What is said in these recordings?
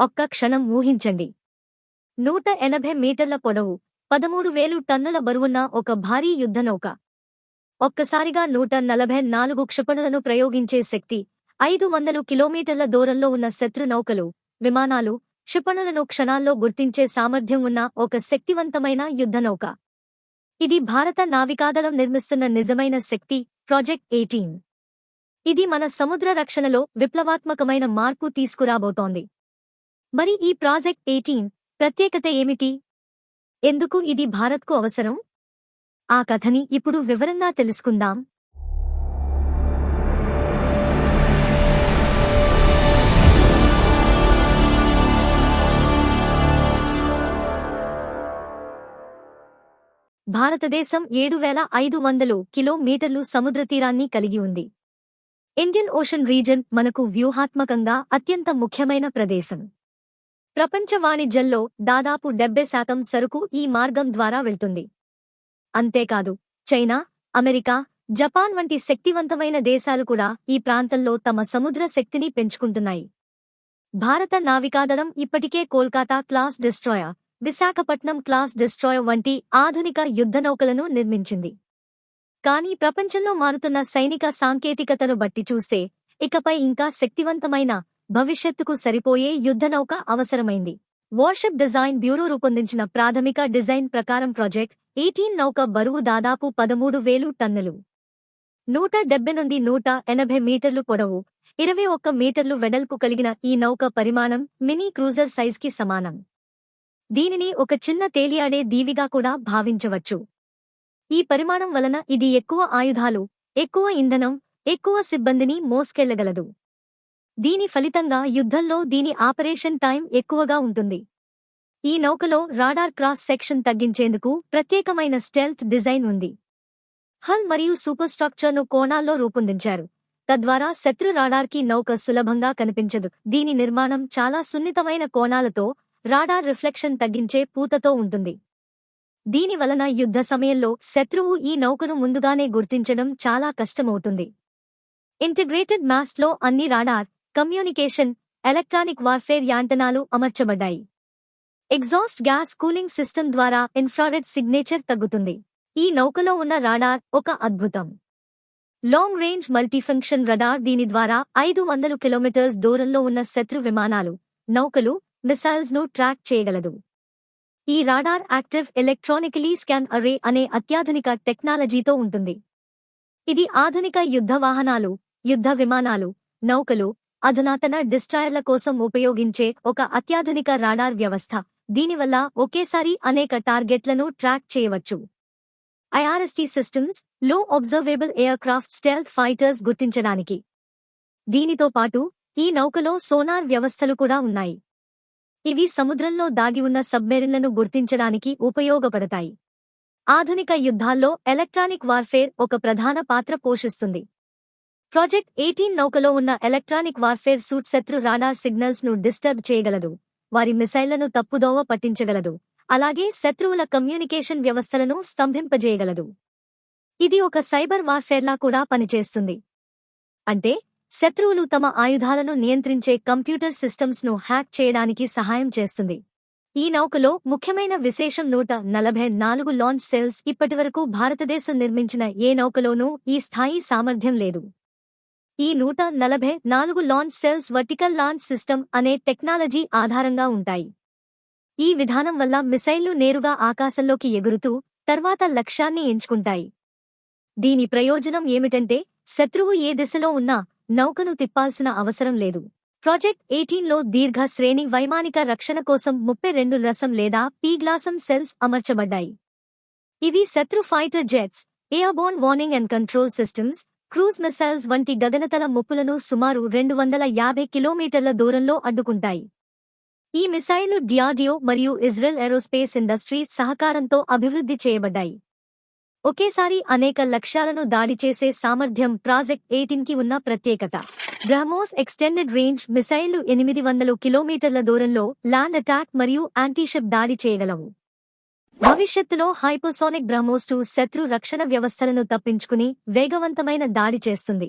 ఒక్క క్షణం ఊహించండి. నూట ఎనభై మీటర్ల పొడవు పదమూడు వేలు టన్నుల బరువున్న ఒక భారీ యుద్ధనౌక. ఒక్కసారిగా నూట నలభై నాలుగు క్షిపణులను ప్రయోగించే శక్తి ఐదు వందలు కిలోమీటర్ల దూరంలో ఉన్న శత్రు నౌకలు విమానాలు క్షిపణులను క్షణాల్లో గుర్తించే సామర్థ్యం ఉన్న ఒక శక్తివంతమైన యుద్ధనౌక. ఇది భారత నావికాదళం నిర్మిస్తున్న నిజమైన శక్తి ప్రాజెక్ట్ ఎయిటీన్. ఇది మన సముద్ర రక్షణలో విప్లవాత్మకమైన మార్పు తీసుకురాబోతోంది. మరి ఈ ప్రాజెక్ట్ ఎయిటీన్ ప్రత్యేకత ఏమిటి? ఎందుకు ఇది భారత్కు అవసరం? ఆ కథని ఇప్పుడు వివరంగా తెలుసుకుందాం. భారతదేశం ఏడు వేల ఐదు వందలు కిలోమీటర్లు సముద్ర తీరాన్ని కలిగి ఉంది. ఇండియన్ ఓషన్ రీజన్ మనకు వ్యూహాత్మకంగా అత్యంత ముఖ్యమైన ప్రదేశం. ప్రపంచ వాణిజ్యంలో దాదాపు డెబ్బై శాతం సరుకు ఈ మార్గం ద్వారా వెళ్తుంది. అంతేకాదు చైనా అమెరికా జపాన్ వంటి శక్తివంతమైన దేశాలు కూడా ఈ ప్రాంతంలో తమ సముద్ర శక్తిని పెంచుకుంటున్నాయి. భారత నావికాదళం ఇప్పటికే Kolkata class destroyer Visakhapatnam class destroyer వంటి ఆధునిక యుద్ధనౌకలను నిర్మించింది. కానీ ప్రపంచంలో మారుతున్న సైనిక సాంకేతికతను బట్టి చూస్తే ఇకపై ఇంకా శక్తివంతమైన భవిష్యత్తుకు సరిపోయే యుద్ధనౌక అవసరమైంది. వార్షిప్ డిజైన్ బ్యూరో రూపొందించిన ప్రాథమిక డిజైన్ ప్రకారం ప్రాజెక్ట్ ఎయిటీన్ నౌక బరువు దాదాపు పదమూడు వేలు టన్నులు. నూట డెబ్బై నుండి నూట ఎనభై మీటర్లు పొడవు ఇరవై ఒక్క మీటర్లు వెడల్పు కలిగిన ఈ నౌక పరిమాణం మినీ క్రూజర్ సైజ్కి సమానం. దీనిని ఒక చిన్న తేలియాడే దీవిగా కూడా భావించవచ్చు. ఈ పరిమాణం వలన ఇది ఎక్కువ ఆయుధాలు ఎక్కువ ఇంధనం ఎక్కువ సిబ్బందిని మోసుకెళ్ళగలదు. దీని ఫలితంగా యుద్ధంలో దీని ఆపరేషన్ టైం ఎక్కువగా ఉంటుంది. ఈ నౌకలో రాడార్ క్రాస్ సెక్షన్ తగ్గించేందుకు ప్రత్యేకమైన స్టెల్త్ డిజైన్ ఉంది. హల్ మరియు సూపర్స్ట్రక్చర్ను కోణాల్లో రూపొందించారు. తద్వారా శత్రు రాడార్కి నౌక సులభంగా కనిపించదు. దీని నిర్మాణం చాలా సున్నితమైన కోణాలతో రాడార్ రిఫ్లెక్షన్ తగ్గించే పూతతో ఉంటుంది. దీని వలన యుద్ధ సమయంలో శత్రువు ఈ నౌకను ముందుగానే గుర్తించడం చాలా కష్టమవుతుంది. ఇంటిగ్రేటెడ్ మాస్ట్లో అన్ని రాడార్ కమ్యూనికేషన్ ఎలక్ట్రానిక్ వార్ఫేర్ యాంటనాలు అమర్చబడ్డాయి. ఎగ్జాస్ట్ గ్యాస్ కూలింగ్ సిస్టమ్ ద్వారా ఇన్ఫ్రారెడ్ సిగ్నేచర్ తగ్గుతుంది. ఈ నౌకలో ఉన్న రాడార్ ఒక అద్భుతం. లాంగ్ రేంజ్ మల్టీఫంక్షన్ రడార్ దీని ద్వారా ఐదు వందలు కిలోమీటర్స్ దూరంలో ఉన్న శత్రు విమానాలు నౌకలు మిసైల్స్ను ట్రాక్ చేయగలదు. ఈ రాడార్ యాక్టివ్ ఎలక్ట్రానికలీ స్కాన్ అరే అనే అత్యాధునిక టెక్నాలజీతో ఉంటుంది. ఇది ఆధునిక యుద్ధ వాహనాలు యుద్ధ విమానాలు నౌకలు అధునాతన డిస్ట్రాయర్ల కోసం ఉపయోగించే ఒక అత్యాధునిక రాడార్ వ్యవస్థ. దీనివల్ల ఒకేసారి అనేక టార్గెట్లను ట్రాక్ చేయవచ్చు. ఐఆర్ఎస్టీ సిస్టమ్స్లో అబ్జర్వేబుల్ ఎయిర్క్రాఫ్ట్ స్టెల్త్ ఫైటర్స్ గుర్తించడానికి. దీనితో పాటు ఈ నౌకలో సోనార్ వ్యవస్థలు కూడా ఉన్నాయి. ఇవి సముద్రంలో దాగి ఉన్న సబ్మెరిన్లను గుర్తించడానికి ఉపయోగపడతాయి. ఆధునిక యుద్ధాల్లో ఎలక్ట్రానిక్ వార్ఫేర్ ఒక ప్రధాన పాత్ర పోషిస్తుంది. ప్రాజెక్ట్ ఎయిటీన్ నౌకలో ఉన్న ఎలక్ట్రానిక్ వార్ఫేర్ సూట్ శత్రు రాడార్ సిగ్నల్స్ను డిస్టర్బ్ చేయగలదు. వారి మిసైళ్ళను తప్పుదోవ పట్టించగలదు. అలాగే శత్రువుల కమ్యూనికేషన్ వ్యవస్థలను స్తంభింపజేయగలదు. ఇది ఒక సైబర్ వార్ఫేర్లా కూడా పనిచేస్తుంది. అంటే శత్రువులు తమ ఆయుధాలను నియంత్రించే కంప్యూటర్ సిస్టమ్స్ను హ్యాక్ చేయడానికి సహాయం చేస్తుంది. ఈ నౌకలో ముఖ్యమైన విశేషం నూట నలభై నాలుగు లాంచ్ సెల్స్ ఇప్పటివరకు భారతదేశం నిర్మించిన ఏ నౌకలోనూ ఈ స్థాయి సామర్థ్యం లేదు. ఈ నూట నలభై నాలుగు launch cells vertical launch system అనే టెక్నాలజీ ఆధారంగా ఉంటాయి. ఈ విధానం వల్ల మిసైళ్ళు నేరుగా ఆకాశంలోకి ఎగురుతూ తర్వాత లక్ష్యాన్ని ఎంచుకుంటాయి. దీని ప్రయోజనం ఏమిటంటే శత్రువు ఏ దిశలో ఉన్నా నౌకను తిప్పాల్సిన అవసరం లేదు. ప్రాజెక్ట్ ఎయిటీన్లో దీర్ఘ శ్రేణి వైమానిక రక్షణ కోసం ముప్పై రెండు రసం లేదా పీగ్లాసం సెల్స్ అమర్చబడ్డాయి. ఇవి శత్రు fighter jets airborne warning and control systems cruise missiles వంటి గగనతల ముప్పులను సుమారు రెండు వందల యాభై కిలోమీటర్ల దూరంలో అడ్డుకుంటాయి. ఈ మిసైళ్ళు డిఆర్డియో మరియు ఇజ్రాయెల్ ఏరోస్పేస్ ఇండస్ట్రీస్ సహకారంతో అభివృద్ధి చేయబడ్డాయి. ఒకేసారి అనేక లక్ష్యాలను దాడి చేసే సామర్థ్యం ప్రాజెక్ట్ ఎయిటీన్కి ఉన్న ప్రత్యేకత. బ్రహ్మోస్ ఎక్స్టెండెడ్ రేంజ్ మిసైళ్ళు ఎనిమిది వందలు కిలోమీటర్ల దూరంలో ల్యాండ్ అటాక్ మరియు యాంటీషిప్ దాడి చేయగలవు. భవిష్యత్తులో హైపోసోనిక్ బ్రహ్మోస్ టూ శత్రు రక్షణ వ్యవస్థలను తప్పించుకుని వేగవంతమైన దాడి చేస్తుంది.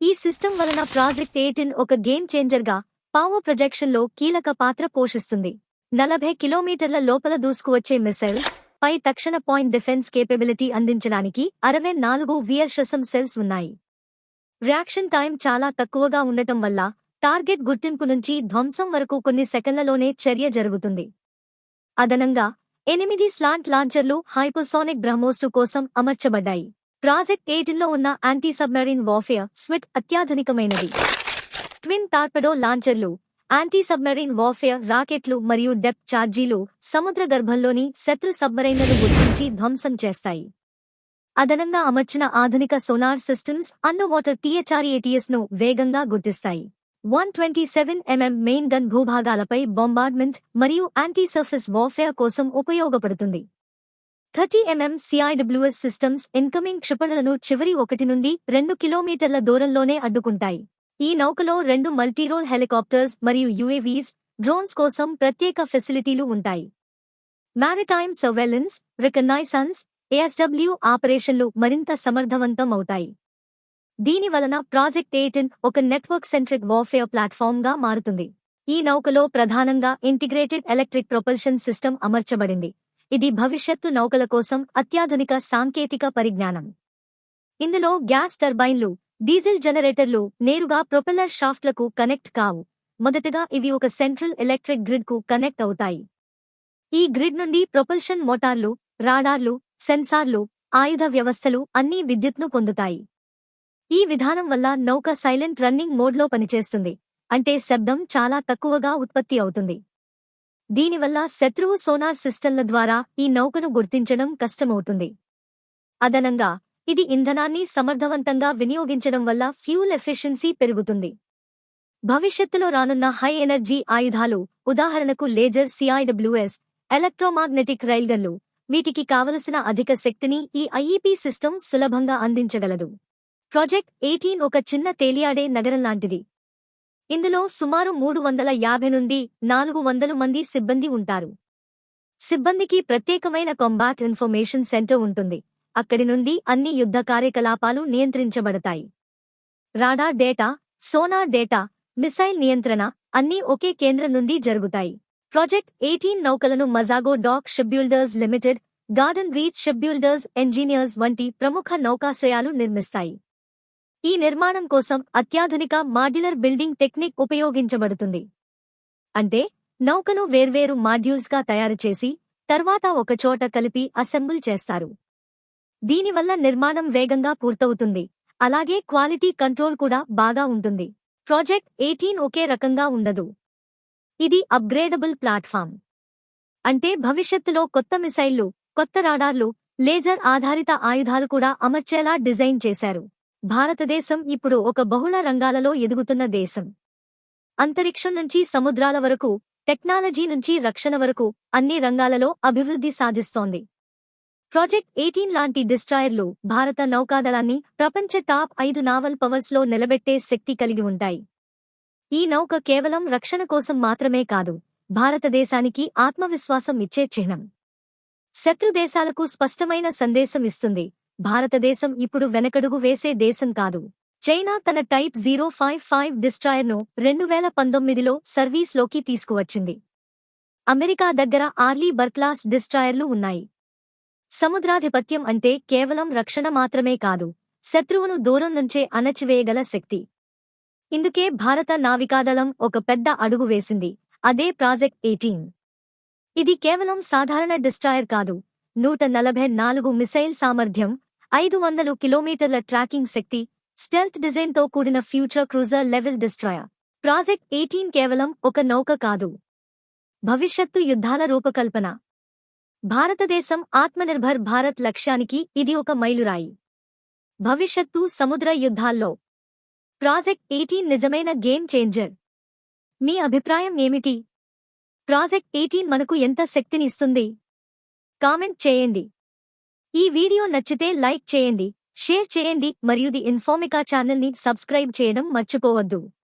ఈ సిస్టమ్ వలన ప్రాజెక్ట్ ఎయిటిన్ ఒక గేమ్ చేంజర్గా పావో ప్రొజెక్షన్లో కీలక పాత్ర పోషిస్తుంది. నలభై కిలోమీటర్ల లోపల దూసుకువచ్చే మిసైల్స్ పై తక్షణ పాయింట్ డిఫెన్స్ కేపబిలిటీ అందించడానికి అరవై నాలుగు వియర్షసం సెల్స్ ఉన్నాయి. రియాక్షన్ టైం చాలా తక్కువగా ఉండటం వల్ల టార్గెట్ గుర్తింపు నుంచి ధ్వంసం వరకు కొన్ని సెకన్లలోనే చర్య జరుగుతుంది. అదనంగా ఎనిమిది స్లాంట్ లాంచర్లు హైపోసానిక్ బ్రహ్మోస్టు కోసం అమర్చబడ్డాయి. ప్రాజెక్ట్ ఎయిటిన్లో ఉన్న యాంటీ సబ్మెరీన్ వార్ఫేర్ స్విట్ అత్యాధునికమైనది. ట్విన్ టార్పెడో లాంచర్లు యాంటీ సబ్మెరీన్ వార్ఫేర్ రాకెట్లు మరియు డెప్ ఛార్జీలు సముద్ర గర్భంలోని శత్రు సబ్మరైన్లను గుర్తించి ధ్వంసం చేస్తాయి. అదనంగా అమర్చిన ఆధునిక సోనార్ సిస్టమ్స్ అండర్ వాటర్ టీహెచ్ఆర్ఏటీఎస్ను వేగంగా గుర్తిస్తాయి. One twenty seven MM main gun భూభాగాలపై bombardment మరియు యాంటీ సర్ఫేస్ వార్ఫేర్ కోసం ఉపయోగపడుతుంది. Thirty MM CIWS systems incoming క్షిపణులను చివరి ఒకటి నుండి రెండు కిలోమీటర్ల దూరంలోనే అడ్డుకుంటాయి. ఈ నౌకలో రెండు మల్టీరోల్ హెలికాప్టర్స్ మరియు యుఏవీస్ డ్రోన్స్ కోసం ప్రత్యేక ఫెసిలిటీలు ఉంటాయి. మారిటైమ్ సర్వెలెన్స్ రికగ్నైసన్స్ ఏఎస్డబ్ల్యూ ఆపరేషన్లు మరింత సమర్థవంతం అవుతాయి. దీని వలన ప్రాజెక్ట్ ఎయిటిన్ ఒక నెట్వర్క్ సెంట్రిక్ వార్ఫేర్ ప్లాట్ఫామ్గా మారుతుంది. ఈ నౌకలో ప్రధానంగా ఇంటిగ్రేటెడ్ ఎలక్ట్రిక్ ప్రొపల్షన్ సిస్టమ్ అమర్చబడింది. ఇది భవిష్యత్తు నౌకల కోసం అత్యాధునిక సాంకేతిక పరిజ్ఞానం. ఇందులో గ్యాస్ టర్బైన్లు డీజిల్ జనరేటర్లు నేరుగా ప్రొపెల్లర్ షాఫ్ట్లకు కనెక్ట్ కావు. మొదటగా ఇవి ఒక సెంట్రల్ ఎలక్ట్రిక్ గ్రిడ్కు కనెక్ట్ అవుతాయి. ఈ గ్రిడ్ నుండి ప్రొపల్షన్ మోటార్లు రాడార్లు సెన్సార్లు ఆయుధ వ్యవస్థలు అన్నీ విద్యుత్ను పొందుతాయి. ఈ విధానం వల్ల నౌక సైలెంట్ రన్నింగ్ మోడ్లో పనిచేస్తుంది అంటే శబ్దం చాలా తక్కువగా ఉత్పత్తి అవుతుంది. దీనివల్ల శత్రువు సోనార్ సిస్టంల ద్వారా ఈ నౌకను గుర్తించడం కష్టమవుతుంది. అదనంగా ఇది ఇంధనాన్ని సమర్థవంతంగా వినియోగించడం వల్ల ఫ్యూల్ ఎఫిషియన్సీ పెరుగుతుంది. భవిష్యత్తులో రానున్న హై ఎనర్జీ ఆయుధాలు ఉదాహరణకు లేజర్ సిఐడబ్ల్యూఎస్ ఎలక్ట్రోమాగ్నెటిక్ రైల్గన్లు వీటికి కావలసిన అధిక శక్తిని ఈ ఐఈపీ సిస్టమ్ సులభంగా అందించగలదు. ప్రాజెక్ట్ ఎయిటీన్ ఒక చిన్న తేలియాడే నగరం లాంటిది. ఇందులో సుమారు మూడు వందల యాభై నుండి నాలుగు వందలు మంది సిబ్బంది ఉంటారు. సిబ్బందికి ప్రత్యేకమైన కొంబాట్ ఇన్ఫర్మేషన్ సెంటర్ ఉంటుంది. అక్కడి నుండి అన్ని యుద్ధ కార్యకలాపాలు నియంత్రించబడతాయి. Radar data sonar data missile నియంత్రణ అన్నీ ఒకే కేంద్రం నుండి జరుగుతాయి. Project eighteen నౌకలను Mazagon Dock Shipbuilders Limited Garden Reach Shipbuilders Engineers వంటి ప్రముఖ నౌకాశ్రయాలు నిర్మిస్తాయి. ఈ నిర్మాణం కోసం అత్యాధునిక మాడ్యులర్ బిల్డింగ్ టెక్నిక్ ఉపయోగించబడుతుంది. అంటే నౌకను వేర్వేరు మాడ్యూల్స్గా తయారుచేసి తర్వాత ఒకచోట కలిపి అసెంబుల్ చేస్తారు. దీనివల్ల నిర్మాణం వేగంగా పూర్తవుతుంది. అలాగే క్వాలిటీ కంట్రోల్ కూడా బాగా ఉంటుంది. ప్రాజెక్ట్ ఎయిటీన్ ఒకే రకంగా ఉండదు. ఇది అప్గ్రేడబుల్ ప్లాట్ఫామ్. అంటే భవిష్యత్తులో కొత్త మిసైళ్ళు కొత్త రాడార్లు లేజర్ ఆధారిత ఆయుధాలు కూడా అమర్చేలా డిజైన్ చేశారు. భారతదేశం ఇప్పుడు ఒక బహుళ రంగాలలో ఎదుగుతున్న దేశం. అంతరిక్షం నుంచి సముద్రాల వరకు టెక్నాలజీ నుంచి రక్షణ వరకు అన్ని రంగాలలో అభివృద్ధి సాధిస్తోంది. ప్రాజెక్ట్ ఎయిటీన్ లాంటి డిస్ట్రాయర్లు భారత నౌకాదళాన్ని ప్రపంచ టాప్ ఐదు నావల్ పవర్స్లో నిలబెట్టే శక్తి కలిగి ఉంటాయి. ఈ నౌక కేవలం రక్షణ కోసం మాత్రమే కాదు భారతదేశానికి ఆత్మవిశ్వాసం ఇచ్చే చిహ్నం. శత్రుదేశాలకు స్పష్టమైన సందేశం ఇస్తుంది భారతదేశం ఇప్పుడు వెనకడుగు వేసే దేశం కాదు. చైనా తన టైప్ జీరో ఫైవ్ ఫైవ్ డిస్ట్రాయర్ను రెండు వేల పంతొమ్మిదిలో సర్వీస్లోకి తీసుకువచ్చింది. అమెరికా దగ్గర ఆర్లీ బర్క్లాస్ డిస్ట్రాయర్లు ఉన్నాయి. సముద్రాధిపత్యం అంటే కేవలం రక్షణ మాత్రమే కాదు శత్రువును దూరం నుంచే అణచివేయగల శక్తి. ఇందుకే భారత నావికాదళం ఒక పెద్ద అడుగు వేసింది అదే ప్రాజెక్ట్ ఎయిటీన్. ఇది కేవలం సాధారణ డిస్ట్రాయర్ కాదు నూట నలభై నాలుగు మిసైల్ సామర్థ్యం ఐదు వందలు కిలోమీటర్ల ట్రాకింగ్ శక్తి స్టెల్త్ డిజైన్తో కూడిన future cruiser level destroyer. Project eighteen కేవలం ఒక నౌక కాదు. భవిష్యత్తు యుద్ధాల రూపకల్పన. భారతదేశం ఆత్మనిర్భర్ భారత్ లక్ష్యానికి ఇది ఒక మైలురాయి. భవిష్యత్తు సముద్ర యుద్ధాల్లో. ప్రాజెక్ట్ ఎయిటీన్ నిజమైన గేమ్ చేంజర్. మీ అభిప్రాయం ఏమిటి? ప్రాజెక్ట్ ఎయిటీన్ మనకు ఎంత శక్తినిస్తుంది? కామెంట్ చేయండి. ఈ వీడియో నచ్చితే లైక్ చేయండి షేర్ చేయండి మరియు ది ఇన్ఫార్మికా ఛానల్ని సబ్స్క్రైబ్ చేయడం మర్చిపోవద్దు.